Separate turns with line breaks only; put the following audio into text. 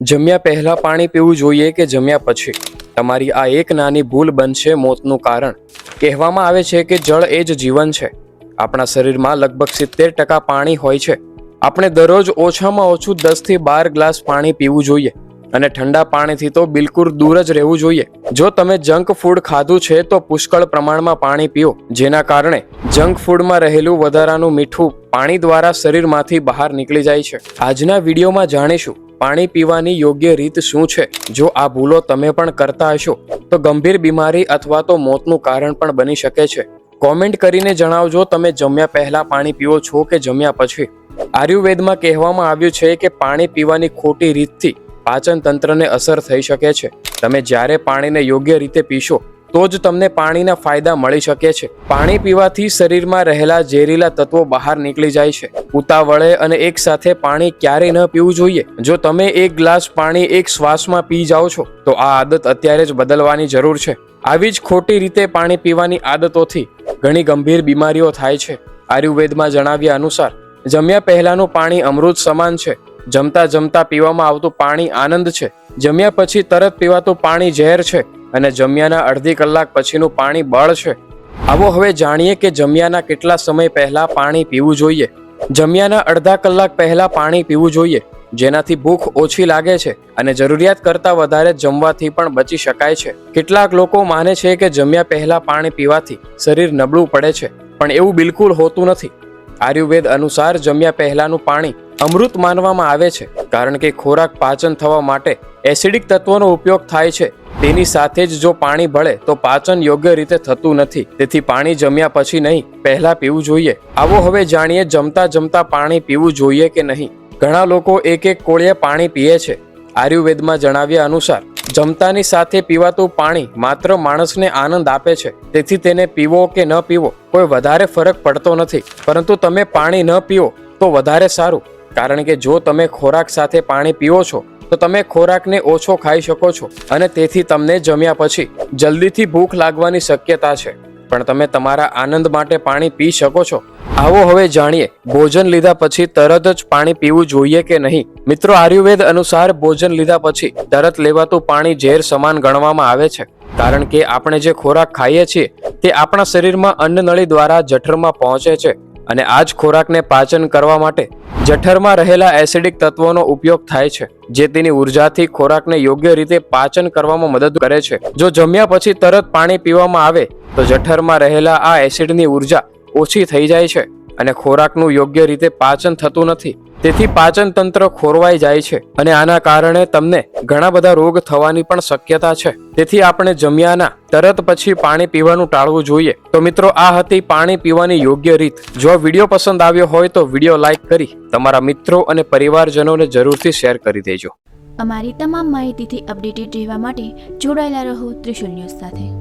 જમ્યા પહેલા પાણી પીવું જોઈએ કે જમ્યા પછી? તમારી આ એક નાની ભૂલ બનશે મોતનું કારણ. કહેવામાં આવે છે કે જળ એ જ જીવન છે. આપણા શરીરમાં લગભગ સિત્તેર ટકા પાણી હોય છે. આપણે દરરોજ ઓછામાં ઓછું દસથી બાર ગ્લાસ પાણી પીવું જોઈએ. અને ઠંડા પાણીથી તો બિલકુલ દૂર જ રહેવું જોઈએ. જો તમે જંક ફૂડ ખાધું છે તો પુષ્કળ પ્રમાણમાં પાણી પીઓ. જેના કારણે જંક ફૂડમાં રહેલું વધારાનું મીઠું પાણી દ્વારા શરીરમાંથી બહાર નીકળી જાય છે. આજના વિડીયોમાં જાણીશું પાણી પીવાની યોગ્ય રીત શું છે? જો આ ભૂલો તમે પણ કરતા હશો, તો ગંભીર બીમારી અથવા તો મોતનું કારણ પણ બની શકે છે. કોમેન્ટ કરીને જણાવજો તમે જમ્યા પહેલા પાણી પીવો છો કે જમ્યા પછી. આયુર્વેદમાં કહેવામાં આવ્યું છે કે પાણી પીવાની ખોટી રીતથી પાચન તંત્રને અસર થઈ શકે છે. તમે જ્યારે પાણીને યોગ્ય રીતે પીશો તો જ તમને પાણીના ફાયદા મળી શકે છે. પાણી પીવાથી શરીરમાં રહેલા ઝેરીલા તત્વો બહાર નીકળી જાય છે. ઉતાવળે અને એક સાથે પાણી ક્યારેય ન પીવું જોઈએ. જો તમે એક ગ્લાસ પાણી એક શ્વાસમાં પી જાઓ છો, તો આ આદત અત્યારે જ બદલવાની જરૂર છે. આવી જ ખોટી રીતે પાણી પીવાની આદતોથી ઘણી ગંભીર બીમારીઓ થાય છે. આયુર્વેદમાં જણાવ્યા અનુસાર, જમ્યા પહેલાનું પાણી અમૃત સમાન છે. જમતા જમતા પીવામાં આવતું પાણી આનંદ છે. જમ્યા પછી તરત પીવાતું પાણી ઝેર છે. અને જમ્યાના અડધી કલાક પછીનું પાણી બળ છે. આવો હવે જાણીએ કે જમ્યાના કેટલા સમય પહેલા પાણી પીવું જોઈએ. જમ્યાના અડધા કલાક પહેલા પાણી પીવું જોઈએ, જેનાથી ભૂખ ઓછી લાગે છે અને જરૂરિયાત કરતાં વધારે જમવાથી પણ બચી શકાય છે. કેટલાક લોકો માને છે કે જમ્યા પહેલા પાણી પીવાથી શરીર નબળું પડે છે, પણ એવું બિલકુલ હોતું નથી. આયુર્વેદ અનુસાર જમ્યા પહેલાનું પાણી અમૃત માનવામાં આવે છે, કારણ કે ખોરાક પાચન થવા માટે એસિડિક તત્વોનો ઉપયોગ થાય છે. તેની સાથે જ જો પાણી ભળે, તો પાચન યોગ્ય રીતે થતું નથી. તેથી પાણી જમ્યા પછી નહીં, પહેલા પીવું જોઈએ. આવો હવે જાણીએ જમતા જમતા પાણી પીવું જોઈએ કે નહીં. ઘણા લોકો એક એક કોળિયે પાણી પીએ છે. આયુર્વેદમાં જણાવ્યા અનુસાર, જમતાની સાથે પીવાતું પાણી માત્ર માણસને આનંદ આપે છે. તેથી તેને પીવો કે ન પીવો, કોઈ વધારે ફરક પડતો નથી. પરંતુ તમે પાણી ન પીવો તો વધારે સારું. કારણ કે જો તમે ખોરાક સાથે પાણી પીવો છો, તો તમે ખોરાકને ઓછો ખાઈ શકો છો અને તેથી તમને જમ્યા પછી જલ્દીથી ભૂખ લાગવાની શક્યતા છે. પણ તમે તમારા આનંદ માટે પાણી પી શકો છો. આવો હવે જાણીએ, ભોજન લીધા પછી તરત જ પાણી પીવું જોઈએ કે નહીં? મિત્રો, આયુર્વેદ અનુસાર ભોજન લીધા પછી તરત લેવાતું પાણી ઝેર સમાન ગણવામાં આવે છે. કારણ કે આપણે જે ખોરાક ખાઈએ છીએ, તે આપણા શરીરમાં અન્નનળી દ્વારા જઠરમાં પહોંચે છે. અને આ જ ખોરાકને પાચન કરવા માટે જઠરમાં રહેલા એસિડિક તત્વોનો ઉપયોગ થાય છે, જે તેની ઉર્જાથી ખોરાકને યોગ્ય રીતે પાચન કરવામાં મદદ કરે છે. જો જમ્યા પછી તરત પાણી પીવામાં આવે, તો જઠરમાં રહેલા આ એસિડની ઊર્જા ઓછી થઈ જાય છે. અને ખોરાકનું યોગ્ય રીતે પાચન થતું નથી. તેથી પાચન તંત્ર ખોરવાઈ જાય છે અને આના કારણે તમને ઘણા બધા રોગ થવાની પણ શક્યતા છે. તેથી આપણે જમ્યાના તરત પછી પાણી પીવાનું ટાળવું જોઈએ. તો મિત્રો, આ હતી પાણી પીવાની યોગ્ય રીત. જો વીડિયો પસંદ આવ્યો હોય તો વીડિયો લાઈક કરી તમારા મિત્રો અને પરિવારજનોને જરૂરથી શેર કરી દેજો.
અમારી તમામ માહિતીથી અપડેટેડ રહેવા માટે જોડાયેલા રહો ત્રિશુલ ન્યૂઝ સાથે.